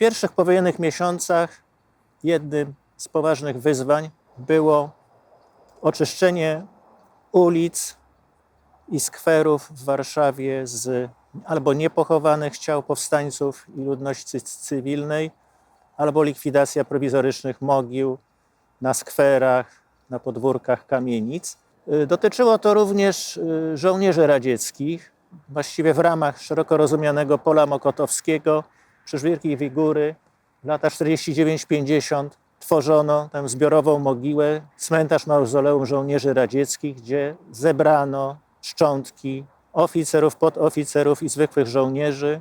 pierwszych powojennych miesiącach jednym z poważnych wyzwań było oczyszczenie ulic i skwerów w Warszawie z albo niepochowanych ciał powstańców i ludności cywilnej, albo likwidacja prowizorycznych mogił na skwerach, na podwórkach kamienic. Y, Dotyczyło to również y, żołnierzy radzieckich, właściwie w ramach szeroko rozumianego pola mokotowskiego przy Żwirkiej Wigury w latach 49-50 tworzono tę zbiorową mogiłę, cmentarz mauzoleum żołnierzy radzieckich, gdzie zebrano szczątki oficerów, podoficerów i zwykłych żołnierzy.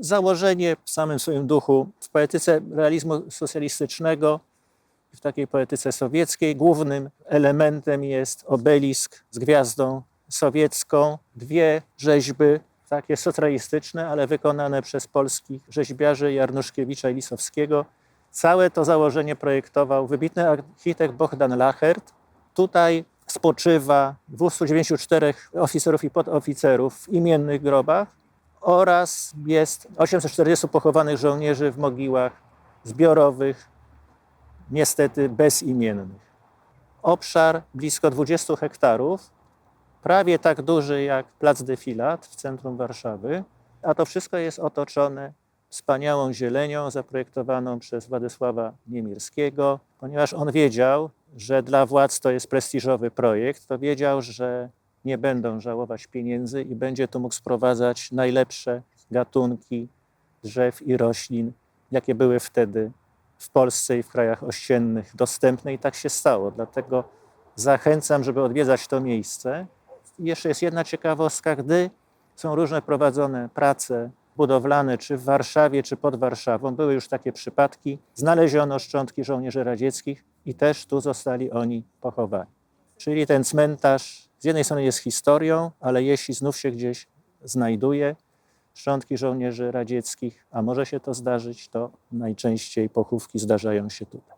Założenie w samym swoim duchu w poetyce realizmu socjalistycznego w takiej poetyce sowieckiej głównym elementem jest obelisk z gwiazdą sowiecką, dwie rzeźby takie socjalistyczne, ale wykonane przez polskich rzeźbiarzy Jarnuszkiewicza i Lisowskiego. Całe to założenie projektował wybitny architekt Bohdan Lachert. Tutaj spoczywa 294 oficerów i podoficerów w imiennych grobach oraz jest 840 pochowanych żołnierzy w mogiłach zbiorowych, niestety bezimiennych. Obszar blisko 20 hektarów, prawie tak duży jak plac Defilat w centrum Warszawy, a to wszystko jest otoczone wspaniałą zielenią zaprojektowaną przez Władysława Niemirskiego. Ponieważ on wiedział, że dla władz to jest prestiżowy projekt, to wiedział, że nie będą żałować pieniędzy i będzie tu mógł sprowadzać najlepsze gatunki drzew i roślin, jakie były wtedy w Polsce i w krajach ościennych dostępne i tak się stało. Dlatego zachęcam, żeby odwiedzać to miejsce. Jeszcze jest jedna ciekawostka, gdy są różne prowadzone prace budowlane, czy w Warszawie, czy pod Warszawą, były już takie przypadki, znaleziono szczątki żołnierzy radzieckich i też tu zostali oni pochowani. Czyli ten cmentarz z jednej strony jest historią, ale jeśli znów się gdzieś znajduje szczątki żołnierzy radzieckich, a może się to zdarzyć, to najczęściej pochówki zdarzają się tutaj.